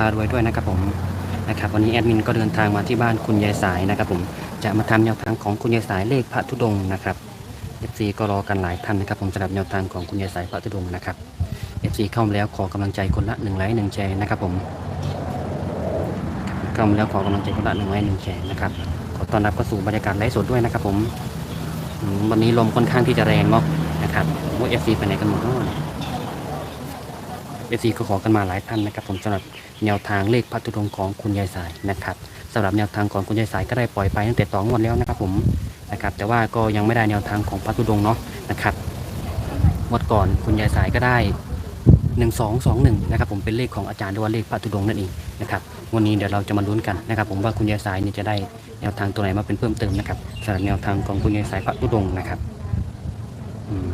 ้ารวยด้วยนะครับผมนะครับวันนี้แอดมินก็เดินทางมาที่บ้านคุณยายสายนะครับผมจะมาทำแนวทางของคุณยายสายเลขพระธุดงค์นะครับ FC ก็รอกันหลายท่านนะครับผมสำหรับแนวทางของคุณยายสายพระธุดงค์นะครับ FC เข้ามาแล้วขอกำลังใจคนละหนึ่งไลค์หนึ่งแชร์นะครับผมเข้ามาแล้วขอกำลังใจคนละหนึ่งไลค์หนึ่งแชร์นะครับขอต้อนรับเข้าสู่บรรยากาศไลฟ์สดด้วยนะครับผมวันนี้ลมค่อนข้างที่จะแรงเนาะนะครับว่า FC ไปไหนกันหมดเนาะ เอซีก็ขอกันมาหลายท่านนะครับ ผมสำหรับแนวทางเลขพัทุดงของคุณยายสายนะครับสำหรับแนวทางของคุณยายสายก็ได้ปล่อยไปตั้งแต่ตองวันแล้วนะครับผมนะครับ แต่ว่าก็ยังไม่ได้แนวทางของพัทุดงเนาะนะครับงวดก่อนคุณยายสายก็ได้หนึ่งสองสองหนึ่งนะครับผมเป็นเลขของอาจารย์ด้วยว่าเลขพัทุดงนั่นเองนะครับวันนี้เดี๋ยวเราจะมาลุ้นกันนะครับ ผมว่าคุณยายสายเนี่ยจะได้แนวทางตัวไหนมาเป็นเพิ่มเติมนะครับสำหรับแนวทางของคุณยายสายพัทุดงนะครับอืม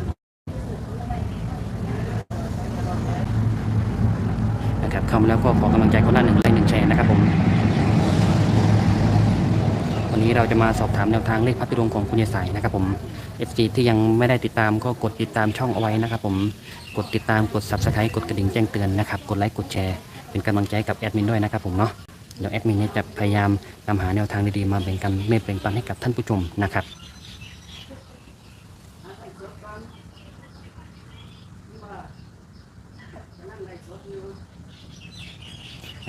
นะครับ เข้ามาแล้วก็ขอกำลังใจคนละหนึ่งไลค์หนึ่งแชร์นะครับผม วันนี้เราจะมาสอบถามแนวทางเลขพัฒดวงของคุณยายสายนะครับผม FG ที่ยังไม่ได้ติดตามก็กดติดตามช่องเอาไว้นะครับผม กดติดตามกด subscribe กดกระดิ่งแจ้งเตือนนะครับ กดไลค์กดแชร์เป็นกำลังใจกับแอดมินด้วยนะครับผมเนาะ เดี๋ยวแอดมินจะพยายามนำหาแนวทางดีๆมาแบ่งกันเมตแบ่งปันให้กับท่านผู้ชมนะครับ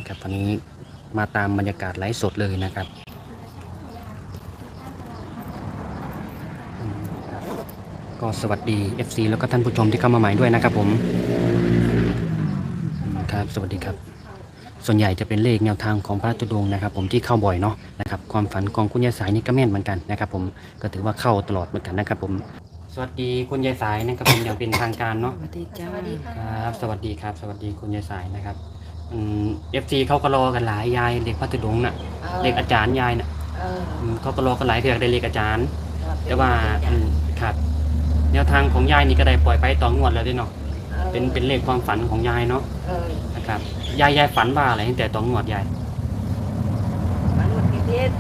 นะครับตอนนี้มาตามบรรยากาศไลฟ์สดเลยนะครับอืมครับก็สวัสดี FC แล้วก็ท่านผู้ชมที่เข้ามาใหม่ด้วยนะครับผมอืมครับ สวัสดีครับ ส่วนใหญ่จะเป็นเลขแนวทางของพระตุดงค์นะครับ ผมที่เข้าบ่อยเนาะนะครับความฝันของคุณยายสายนี่ก็แม่นเหมือนกันนะครับ ผมก็ถือว่าเข้าตลอดเหมือนกันนะครับ ผม สวัสดีคุณยายสายนะครับผมอย่างเป็นทางการเนาะสวัสดีจ้าครับ สวัสดีครับ สวัสดีคุณยายสายนะครับอืม เอฟซีเขาก็รอกันหลายยายเด็กพัตุดงค์น่ะเด็กอาจารย์ยายน่ะเอออืมเขาก็รอกันหลายเถือกได้เลขอาจารย์ครับแต่ว่าอืมครับแนวทางของยายนี่ก็ได้ปล่อยไปต่องวดแล้วด้วยเนาะออเป็นเป็นเลขความฝันของยายเนาะเออนะครับยายยายฝันว่าอะไรตั้งแต่ต่องวดยายมันมันกินเพชร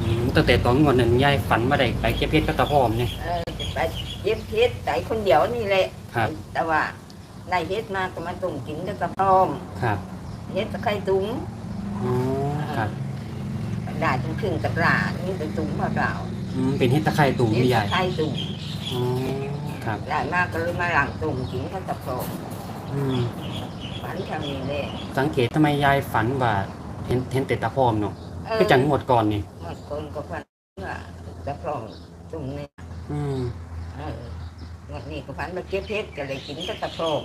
อืมตั้งแต่ต่องวดนั้นยายฝันว่าได้ไปเก็บเพชรกับตะพร้อมเนี่ยเออจะไปเย็บเพชรแต่คนเดียวนี่แหละครับแต่ว่าได้เพชรมาก็มาตุ่มกินกับกระพร้อม ครับ เพชรตะไคร้ตุ้งอ๋อครับได้จนครึ่งตะกร้านี่เป็นตุ้งมาเปล่าอืมเป็นเฮ็ดตะไคร่ตุ่มเพชที่รยายตะไคร้ตุ้งอ๋อครับได้มากก็เลยมาหลังตุ่มกินกับกระพร้อมอืมฝันทำนี้เลยสังเกตทำไมยายฝันว่าเห็นเห็นแต่ตะพร้อมเนาะเออก็จังงวดก่อนนี่หมดคนก็ฝันว่าตะพร้อมตุ้งเนี่ยอืมเออ วันนี้ก็ฝันว่าเก็บเพชรก็เลยกินกับกระพร้อม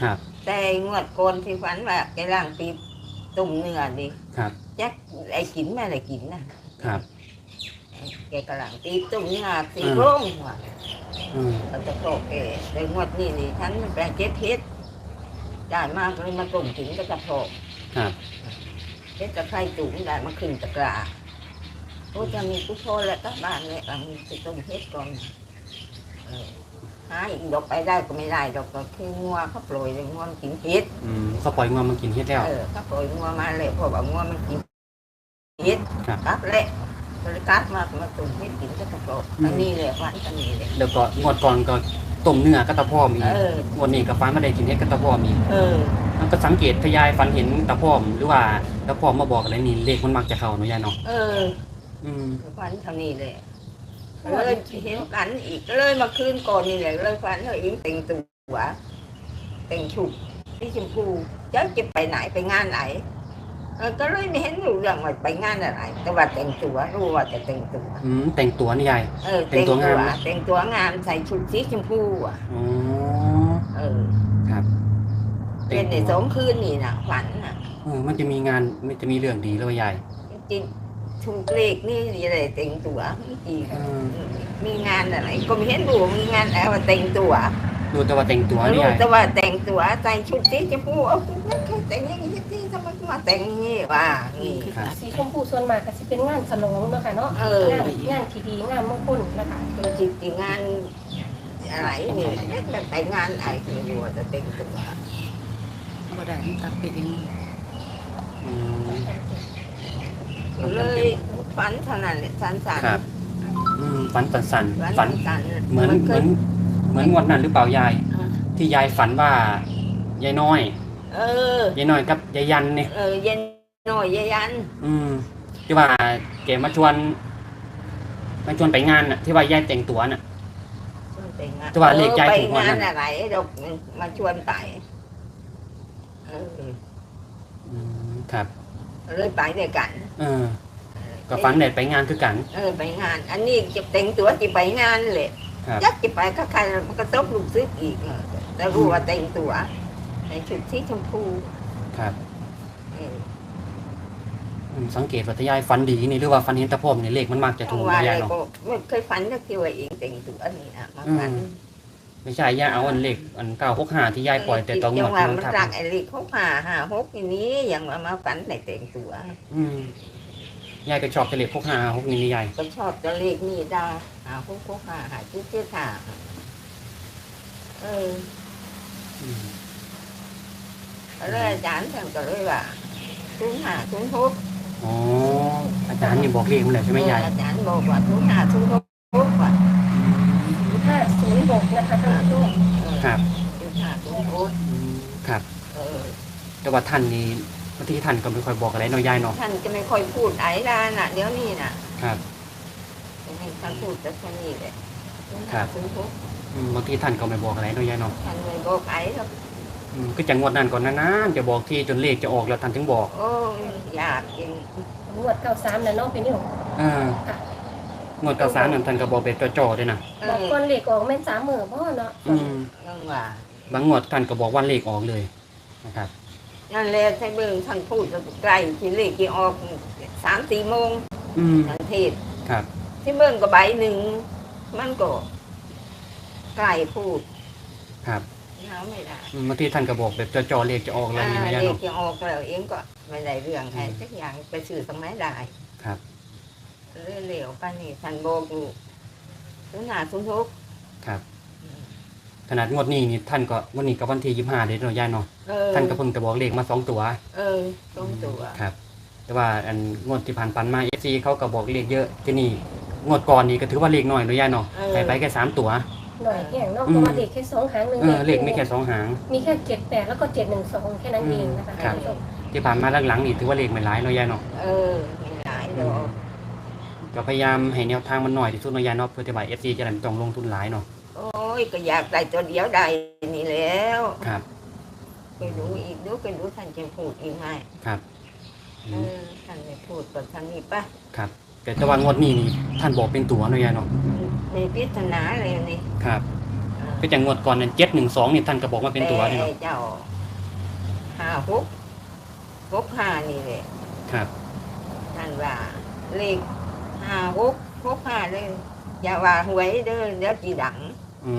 ครับ แต่งวดโกนที่ฝันว่าแกล่างปีตุ่มเนื้อดิครับแจ็คไอ้กินแม่อะไรกินนะครับ แกกำลังตีตุ่มเนื้อตีอืมโร่งว่ะอืมเราจะโกรธแกแต่งวดนี้นี่ฉันมันแปลงเจ็ดเพชรได้มากเลยมาตุ่มถึงก็จะโผล่ครับเพชรจะไข่ตุ่มได้มาขึ้นตะกร้าโอ้จะมีกุโพแล้วก็บ้านเนี่ยเอามีตุ่มเพชรก่อนเออ หาอีกดอกไปได้ก็ไม่ได้ดอกก็คืองัวเขาโปรยเลยงัวมันกินเพชรอืมเขาปล่อยงวมากินเฮ็ดแล้วเออถ้าปล่อยงัวมาเลยเพราะว่างัวมันกินพิษครับกัดเละเลยกัดมามาตุ่มพิษกินก็ตะโกรอืมอันนี้เลยฟันอันนี้เลยแล้วก็งวดก่อนก็ต้มเนื้อกับตะพร้อมอีกเอองวดนี้ก็ฝันว่าได้กินเฮ็ดกับตะพร้อมอีกเออมันก็สังเกตทยายฝันเห็นตะพร้อมหรือว่าตะพร้อมมาบอกอะไรนี่เลขมันมักจะเข้าเนาะยายเนาะเอออืมฟันเท่านี้เลย เลยเห็นกันอีกเลยมาคืนก่อนนี่แหละเลยฟันเลยอิงแต่งตัวแต่งชุดที่ชมพูเจ้าจะไปไหนไปงานไหนเออก็เลยไม่เห็นรู้เรื่องว่าไปงานอะไร แต่ว่าแต่งตัวรู้ว่าจะแต่งตัวอืมแต่งตัวนี่ยายเออแต่งตัวงามนะแต่งตัวงามใส่ชุดสีชมพูอะอ๋อเออครับเป็นในสองคืนนี่นะฝันน่ะเออมันจะมีงานมันจะมีเรื่องดีแล้วยายจริง ๆถูกเลขนี่อะไรแต่งตัวไม่จริงอืมมีงานอะไรก็ไม่เห็นดูมีงานอะไรว่าแต่งตัวดูแต่ว่าแต่งตัวนี่รู้ยายแต่ว่าแต่งตัวใส่ชุดสีชมพูเอาไม่เคยแต่งอย่างนี้ที่ทำไมมาแต่งอย่างนี้ว่านี่ครับสีชมพูส่วนมากก็สิเป็นงานสนองเนาะค่ะเนาะเอองานงานที่ดีงานมงคลนะคะจริงจริงๆงานอะไรนี่แบบแต่งงานอะไรไม่รู้ว่าจะแต่งตัวบ่ได้มันตัดไปเองอืม เลยฝันเท่านั้นแหละสันสันครับอืมฝันฝันสันฝันฝันสันเหมือนเหมือนเหมือนงวดนั้นหรือเปล่ายาย ที่ยายฝันว่ายายน้อยเออยายน้อยกับยายยันเนี่ยเออเย็นหน่อยยายยัน อืมที่ว่าแกมาชวนมาชวนไปงานน่ะ ที่ว่ายายแต่งตัวน่ะไปงานแต่ว่าเลขยายไปถูกกว่านั้งานนอะไรดอกมาชวนไปเอออืมครับ เลยไปด้วยกันเออก็ฝันเด็ดไปงานคือกัน เออไปงาน อันนี้จะแต่งตัวจะไปงานเลยครับจักจะไปก็ใครมันก็ต้องลูกซึกอีกแต่รู้ว่าแต่งตัวในชุดสีชมพูครับเอออืมสังเกตว่าถ้ายายฝันดีนี่หรือว่าฝันเห็นตะพรมนี่เลขมันมักจะถูกว่านะอะไรยายเนาะ ก็ไม่เคยฝันสักทีว่าเองแต่งตัวนี่นะมาฝัน อืม ไม่ใช่ยายเอาอันเลขอันเก้าหกห้าที่ยายปล่อยแต่ตองหมจัดงว่ามัมันนทับรักไอ้ลิเขาผ่าหาหกอย่างนี้อย่างว่ามาฝันในแต่งตัว อืมยายก็ชอบแต่เลขหกห้าหกนี่นี่ยายก็ชอบจะเลขนี่ดาหาหกหกหาหาชื่อชื่อหาเอออืมแล้วอาจารย์ท่านก็เลยว่าทุนหาทุนหกอ๋ออาจารย์นี่บอกเลขมันเลยใช่ไหมยายอาจารย์บอกว่าทุนหาทุนหกว่า ห้าศูนย์หกนะคะท่านผู้ชม ครับทุนหาทุนหกอืมครับ เออ แต่ว่าท่านนี่บางทีท่านก็ไม่ค่อยบอกอะไรเน้อยยายเนาะท่านจะไม่ค่อยพูดไอ้ดาน่ะ เดี๋ยวนี้น่ะครับให้ท่านพูดแต่แค่นี้แหละทุนครัหาบทุนหกอืมบางทีท่านก็ไม่บอกอะไรเน้อยยายเนาะท่านไม่บอกไอ้หรอกอืมก็จะงวดนั้นก่อนนะนะจะบอกที่จนเลขจะออกแล้วท่านถึงบอกโอ้ยอยากกินงวดเก้าสามนะน้องเป็นนี่ของอ่า งวดเก้าสามนั่นท่านก็บอกแบบจ่อๆด้วยนะเอบอกอคนเหล็กออกแม่นสามหมื่นพ่อเนาะอืมยังว่าบางงวดท่านก็บอกว่าเลขออกเลยนะครับ นั่นแหละใช่เบิ่งท่านพูดแล้วใกล้ที่เลขที่ออกสามสี่โมงอืมทันเทศครับ ที่เบิ่งก็ใบหนึ่งมันก็ใกล้พูดครับเอาไม่ได้อืมบางทีท่านก็บอกแบบจ่อๆเลขจะออกแล้วอ่านี่นะยายเลขเนาะ ที่ออกแล้วเองก็ไม่ได้เรื่องใครอืมสักอย่างไปสื่อสมัยได้ครับ เรื่อยเหลวไปนี่ท่านบอกอยู่ทุนหาทุนทุกครับ ขนาดงวดนี้นี่ท่านก็วันนี้ก็วันที่ยี่ห้าเดือนเนาะยายเนาะเออท่านก็เพิ่งจะบอกเลขมาสองตัวเออตรงตัวครับ แต่ว่าอันงวดที่ผ่านปันมาเอฟซีเขาก็บอกเลขเยอะที่นี่งวดก่อนนี่ก็ถือว่าเลขน้อยเนาะยายเนาะไปไปแค่สามตัว หน่อยแห่งเนาะอืเพมราะว่าเด็กแค่สองหางหนึ่งเออเลขไม่แค่สองหาง มีแค่เจ็ดแปดแล้วก็เจ็ดหนึ่งสองแค่นั้นเองนะคะครัท่าบนผู้ชมที่ผ่านมาหลังๆนี่ถือว่าเลขไม่หลายเนาะยายเนาะ เออมีหลายดอก ก็พยายามให้แนวทางมันหน่อยที่สุดเนาะยายเนาะเพื่อที่ว่าเอฟซีจะได้ไม่ต้องลงทุนหลายเนาะโอ้ยก็อยากได้ตัวเดียวได้นี่แล้วครับไปดูอีกดูไปดูท่านจะพูดอีกไหมครับเออท่านไม่พูดกับทางนี้ปะครับแต่แต่ว่างวดนี้นี่ท่านบอกเป็นตัวเนาะยายเนาะในพิจารณาเลยนี่ครับเออก็จากงวดก่อนนั้นเจ็ดหนึ่งสองนี่ท่านก็บอกว่าเป็นตัวนี่แต่เนาะเจ้าห้าหกหกห้านี่แหละครับ ท่านว่าเลข ห้าหกหกห้าเลย อย่าว่าหวยเด้อเดี๋ยวจีดังอ๋อ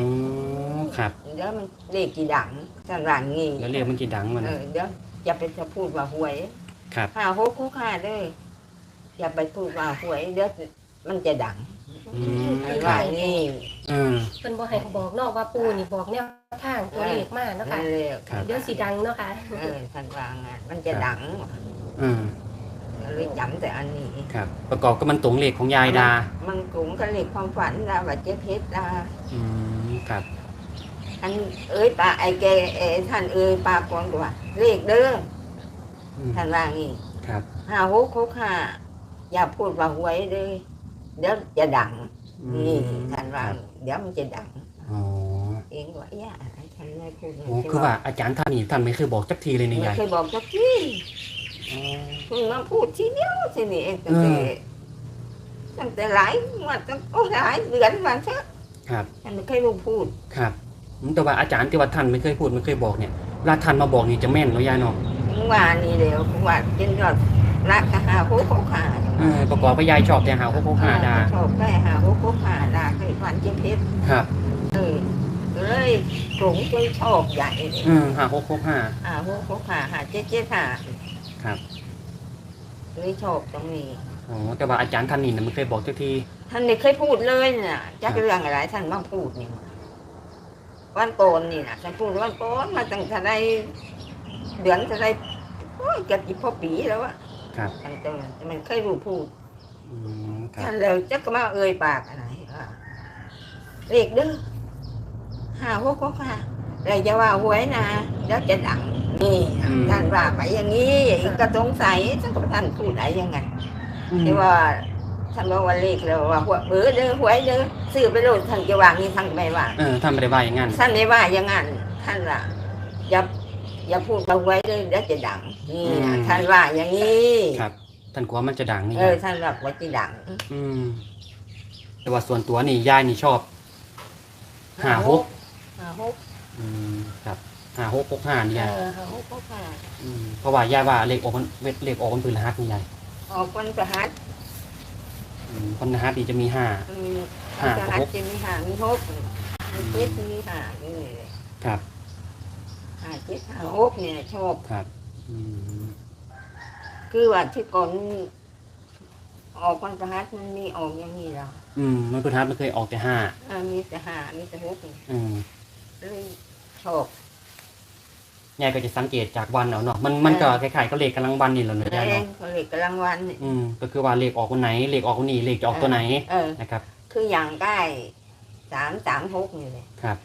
ครับ เดี๋ยวมันเลขจีดังท่านว่างี้แล้วเรียกมันกี่ดังมันเออเดี๋ยวอย่าไปจะพูดว่าหวยครับ ห้าหกหกห้าเลยอย่าไปพูดว่าหวยเดี๋ยวมันจะดังอืมท่านครัว่าบงี้อืมเป็นบอกให้บอกเนอกว่าปูนี่บอกแนวทางตัวเลขมากเนาะคะนั่นแหละครับ เดี๋ยวสีดังเนาะค่ะ เออท่านว่างั้นมันจะดังอื มเลยจำแต่อันนี้ ครับ ประกอบกับมันตรงเลขของยายดา มันกลุ่มก็เลขความฝันนะว่าเจ๊เพชรนะอืมครับ ท่านเอ้ยปาไอ้แกเอ้ยท่านเอ้ยปากอนว่าเลขเด้ออืมท่านว่างี้ครับ ห้าหกหกห้าอย่าพูดว่าหวยเลยเดี๋ยวจะดังอืนี่มท่านว่าครับเดี๋ยวมันจะดัง อ๋อเองว่าอย่าท่านไม่พูดโอ้คือว่าอาจารย์ท่านนี่ท่านไม่เคยบอกจักทีเลยนี่ไม่ยายเคยบอกสักที อ๋อเพิ่งมาพูดทีเดียวทีนี้เองตั้งแต่อืมตั้งแต่หลายงวันตั้งโอ้หลายเดือนวันซะครับท่านไม่เคยรู้พูดครับอืมแต่ว่าอาจารย์ที่ว่าท่านไม่เคยพูดไม่เคยบอกเนี่ยเวลาท่านมาบอกนี่จะแม่นเนาะยายเนาะว่านี่เดียวว่ากินยอดรักก็หาหกหกห้าเออประกอบกับยายชอบแต่หาพวกพวกหาดาชอบได้หาหกหกห้าดาเคยฝันเจ๊เพชรครับเออเลยกลุ่มใจชอบใหญ่เลยอืมหาพวกพวกหาหาหกหกห้าหาเจ๊เจ๊ห้า ครับเลยชอบตรงนี้ อ๋อแต่ว่าอาจารย์ท่านนี่นะไม่เคยบอกจักทีท่านไม่เคยพูดเลยน่ะจักเรื่องอะไรท่านมาพูดนี่วันโกนนี่นะท่านพูดวันโกนมาตั้งแต่ใดเดือนแต่ใดโอ้ยเกือบยี่พอปีแล้วอะครับท่านจะมันเคยรู้พูดอืมครับท่านเลยจักก็มาเอ่ยปากอะไรว่าเรียกเด้อห้าหกหกห้า อะไรจะว่าหวยนะเดี๋ยวจะดังนี่อืมท่านว่าไปอย่างนี้อีกก็สงสัยท่านก็ท่านพูดอะไรอยังไงอืมที่ว่าท่านบอกว่าเลขแล้วว่าหัวเออเด้อหวยเด้อซื้อไปโลดท่านจะว่างี้ท่านก็ไม่ว่าเออท่านไม่ได้ว่าอย่างนั้นท่านไม่ว่าอย่างนั้นท่านว่าอย่าอย่าพูดมาไว้เลยเดี๋ยวจะดังนี่นะท่านว่าอย่างนี้ครับท่านกลัวมันจะดังนี่เออท่านว่าว่าจะดัง อืม แต่ว่าส่วนตัวนี่ยายนี่ชอบห้าหกห้าหก อืมครับห้าหกหกห้านี่เอยายอห้าหกหกห้าอืมเพราะว่ายายว่าเลขออกมันเลขออกมันปืนรหัสนี่ยายออกวันประหัสอืมคนรหัสนี่จะมีห้า อืมห้าวันประหัสหกจะมีห้ามีหกมีเจ็ดมีห้านี่เลยครับห้าเจ็ดห้าหกเนี่ยชอบ ครับอืมคือว่าที่ก่อนออกวันประหัสมันมีออกอย่างนี้แล้วอืมมันปืนรหัสมันเคยออกแต่ห้าอ่ามีแต่ห้ามีแต่หกนี่อืม เลยชอบยายก็จะสังเกตจากวันเอาเนาะมันมันก็คล้ายๆก็เลขกำลังวันนี่แหละเนอะแรยายงเนาะ เขาเรียกกำลังวันนี่อืมก็คือว่าเลขออกคนไหนเลขออกคนนี้เลขจะออกตัวไหนเออ นะครับ คืออย่างใกล้สามสามหกนี่เลยครับ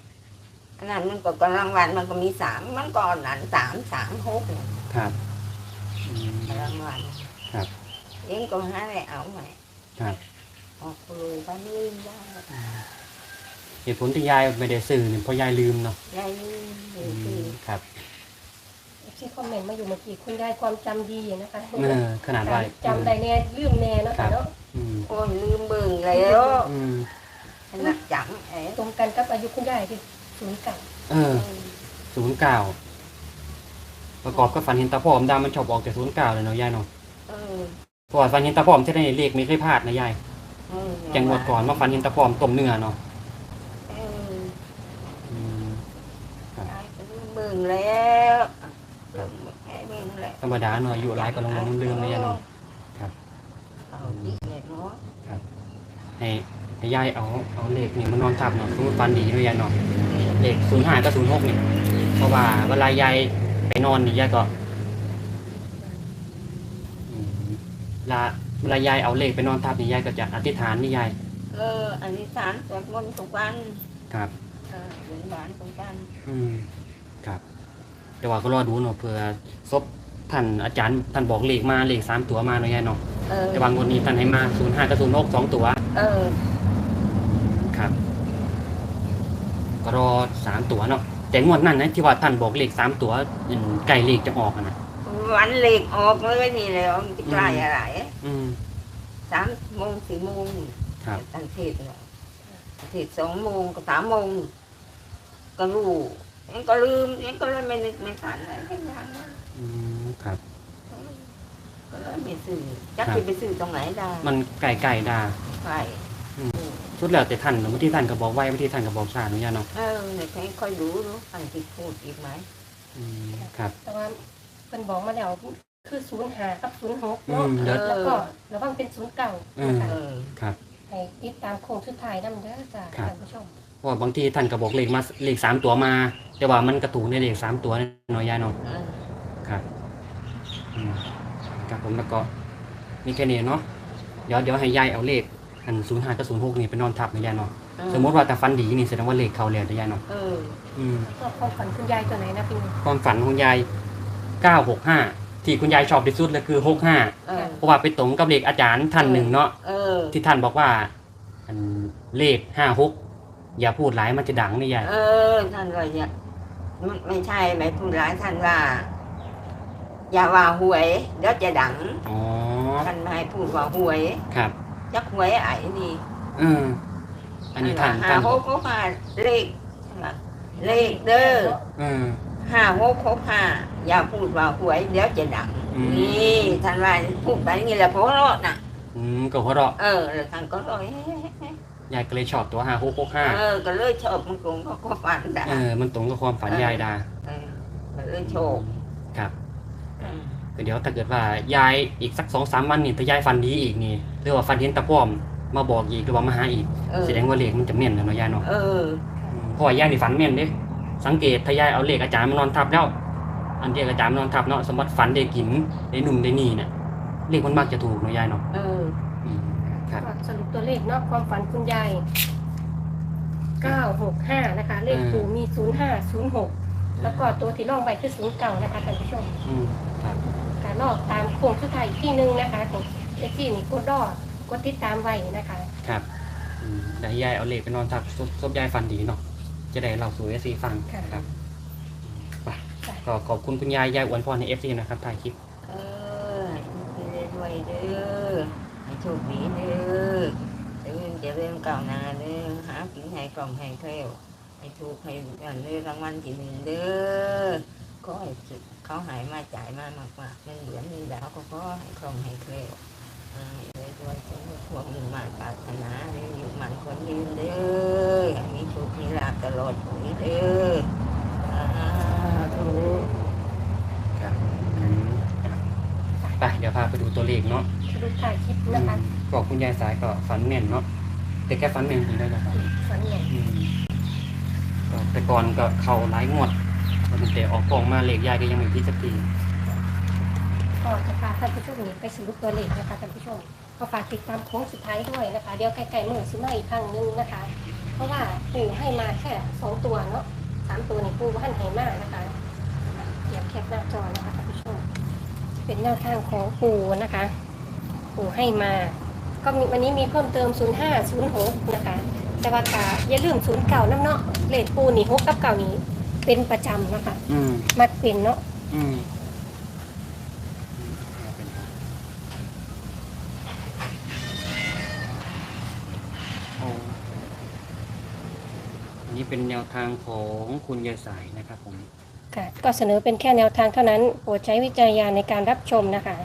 อันนั้นมันก็กำลังวันมันก็มีสามมันก็อันนั้นสามสามหกนี่ครับอืม กำลังวันครับเองก็หาอะไรเอาใหม่ครับ ออกปลูกบ้านลืมได้ เหตุผลที่ยายไม่ได้ซื้อเนี่ยเพราะยายลืมเนาะยายลืมเลอืยคือมครับที่คอมเมนต์มาอยู่เมื่อกี้คุณยายความจำดีนะคะเออขนาดว่าจำได้แน่ลืมแน่เนาะครัค่ะบเนาะอืมโอ้ยลืมเบิ่งแล้วอืมขนาดจังเอ๋ตรงกันกับอายุคุณยายที่ศูนย์เก่าเออศูนย์เก้าประกอบกับฝันเห็นตาพร้อมดามันชอบออกจากศูนย์เก้าเลยเนาะยายเนาะเออเพราะว่าฝันเห็นตาพร้อมที่ได้เลขไม่เคยพลาดนะยายเอออย่างงวดก่อนมาฝันเห็นตาพร้อมต้มเนื้อเนาะ เออ อืม ยายก็ลืมเบิ่ งแล้วให้เบิ่งแล้วธรรมดาเนาะอายุหลายก็ลงลงลืมๆเลยยายเนาะ ครับ เอาอีกแล้วเนาะให้ให้ยายเอาเอาเลขนี่มานอนทับเนาะสมมติฝันดีด้วยยายเนาะเลขศูนย์ห้ากับศูนย์หกนี่เพราะว่าเวลายายไปนอนนี่ยายก็อืมเวลาเวลายายเอาเลขไปนอนทับนี่ยายก็จะอธิษฐานนี่ยายเอออันนี้สารสวดมนต์ทุกวันครับ เออเหมือนหวานทุกวันอืมครับ แต่ว่าก็รอดูเนาะเผื่อซบท่านอาจารย์ท่านบอกเลขมาเลขสามตัวมาเนาะยายเนาะเออ แต่บางวันนี้ท่านให้มาศูนย์ห้ากับศูนย์หกสองตัว เออ ครับก็รอสามตัวเนาะแต่งวดนั้นนะที่ว่าท่านบอกเลขสามตัวอืมไก่เลขจะออกอะนะ วันเหล็กออกเลยนี่แล้วมันจะใกล้อะไรอืม สามโมงสี่โมงครับตั้งเทศน์เนี่ยเทศน์สองโมงก็สามโมงก็รู้ ยังก็ลืมยังก็เลยไม่นึกไม่ฝันอะไรทั้งอย่างนั้นอืมครับ ก็เลยไม่ซื้อจักครับจะไปซื้อตรงไหนได้มันไก่ไก่ดาไปสุดแล้วแต่ท่านเนาะบางที่ท่านก็บอกไว้บางที่ท่านก็บอกช้าเนาะยายเนาะเออเนี่ยให้ค่อยดูรู้อันที่พูดอีกไหมอืมครับ แต่ว่าเป็นบอกมาแล้วคือศูนย์หากับศูนย์หกอืเนาะมเดี๋ยว แล้วก็ระวังเป็นศูนย์เก่านะคะเออ ครับ ให้ติดตามโค้งสุดท้ายนั่นเด้อจ้ะครับ ท่านผู้ชม เพราะว่าบางทีท่านก็บอกเลขมาเลขสามตัวมา แต่ว่ามันกระถูกในเลขสามตัวเนาะยายเนาะเออครับอืมครับผมแล้วก็มีแค่นี้เนาะเดี๋ยวเดี๋ยวให้ยายเอาเลขอันศูนย์ห้ากับศูนย์หกนี่ไปนอนทับนะยายเนาะเออสมมติว่าแต่ฟันดีนี่แสดงว่าเลขเขาแล้วนะยายเนาะเอออืมก็ความฝันคุณยายตัวไหนนะพี่หนุ่มความฝันของยายเก้าหกห้าที่คุณยายชอบที่สุดเลยคือหกห้าเออเพราะว่าไปตรงกับเลขอาจารย์ท่านหนึ่งเนาะ เออที่ท่านบอกว่าอันเลขห้าหก อย่าพูดหลายมันจะดังนี่ยายเออ ท่านว่าอย่ามันไม่ใช่ไม่พูดร้ายท่านว่า อย่าว่าหวยเดี๋ยวจะดังอ๋อท่านไม่ให้พูดว่าหวยครับจักหวยไอ้นี่เอออันนี้ท่านห้าท่านหกหกห้าเลขเลขเด้อเออห้าหกหกห้าอย่าพูดว่าหวยเดี๋ยวจะดังอืมนี่ท่านว่าพูดไปอย่างนี้แหละเพราะรอดน่ะอืมก็หัวเราะเออแล้วท่านก็เลย ยายก็เลยชอบตัวห้าหกหกห้าเออ ก็เลยชอบมันกงก็ก็ฝันได้เออ มันตรงกับความฝันยายดาเออก็เลยโชคครับอืมก็เดี๋ยวถ้าเกิดว่ายายอีกสักสองสามวันนี่ถ้ายายฝันดีอีกนี่หรือว่าฝันเห็นตะป้อมมาบอกอีกหรือว่ามาหาอีกเออแสดงว่าเลขมันจะแม่นแล้วเนาะยายเนาะเอออืมเพราะว่ายายนี่ฝันแม่นเด้สังเกตถ้ายายเอาเลขอาจารย์มานอนทับแล้ว อันเดียกอาจารย์มานอนทับเนาะสมมติฝันได้กินได้นุ่มได้นี่เนี่ยเลขมันมักจะถูกเนาะยายเนาะเอออืม ครับ ก็สรุปตัวเลขเนาะความฝันคุณยาย965นะคะ เลขปู่มี 05 06 แล้วก็ตัวที่ล่องไปคือศูนย์เก่านะคะท่านผู้ชมอืมครับการลอกตามโค้งสุดท้ายอีกที่หนึงนะคะของเอซี่นี่กดดอกดติดตามไว้นะคะ ครับอืมได้ยายเอาเหล็กไปนอนทับซบซบยายฟันดีเนาะจะได้เราสู่เอฟซีฟังค่ะ ครับไปก็ขอบคุณคุณยายยายอวยพรในเอฟซีนะครับถ่ายคลิป เออให้รวยๆเด้อให้ โชคดีเด้อเจะเรื่องจะเรื่องเก่าวหนาเด้อหากินให้กล่อมให้เคลวให้ถูกให้อันเรื่อรางวัลที่หนึ่งเด้อก็ให้สุดเขาหายมาจ่ายมามากๆเงินเหรียญเงินดาวก็ก็ให้คล่องให้เคลวอ่าให้รวยๆสมพวงหนึ่งมาปรารถนาเด้ออยู่มันคนยืนเด้อให้มีโชคมีลาภตลอดปีเด้ออ่าถูก ครับอืม ไปเดี๋ยวพาไปดูตัวเลขเนาะสรุปถ่ายคลิปนะคะบอกคุณยายสายก็ฝันแม่นเนาะแต่แค่ฝันแม่นจริงได้นะครับฝันเนี่ยอืมก็แต่ก่อนก็เข้าหลายงวดตั้งแต่ออกกองมาเลขยายก็ยังไม่พิดสักทีก็จะพาท่านผู้ชมนี่ไปสรุปตัวเลขนะคะท่านผู้ชมก็ฝากติดตามโค้งสุดท้ายด้วยนะคะเดี๋ยวใกล้ๆมือซื้อมาอีกครั้งหนึงนะคะ เพราะว่าปู่ให้มาแค่สองตัวเนาะสามตัวนี่ปู่ให้ให้มานะคะเดี๋ยวแคปหน้าจอนะคะท่านผู้ชม เป็นแนวทางของปู่นะคะ ปู่ให้มา ก็มีวันนี้มีเพิ่มเติม 05 06 นะคะ แต่ว่ากาอย่าลืม0เก่าน้ำเนาะเลทปูนี่6กับเก่านี้ เป็นประจำนะคะ อืมมักเป็นเนาะอืมโอ้อันนี้เป็นแนวทางของคุณยายสายนะครับผม ค่ะก็เสนอเป็นแค่แนวทางเท่านั้น โปรดใช้วิจารณญาณในการรับชมนะคะ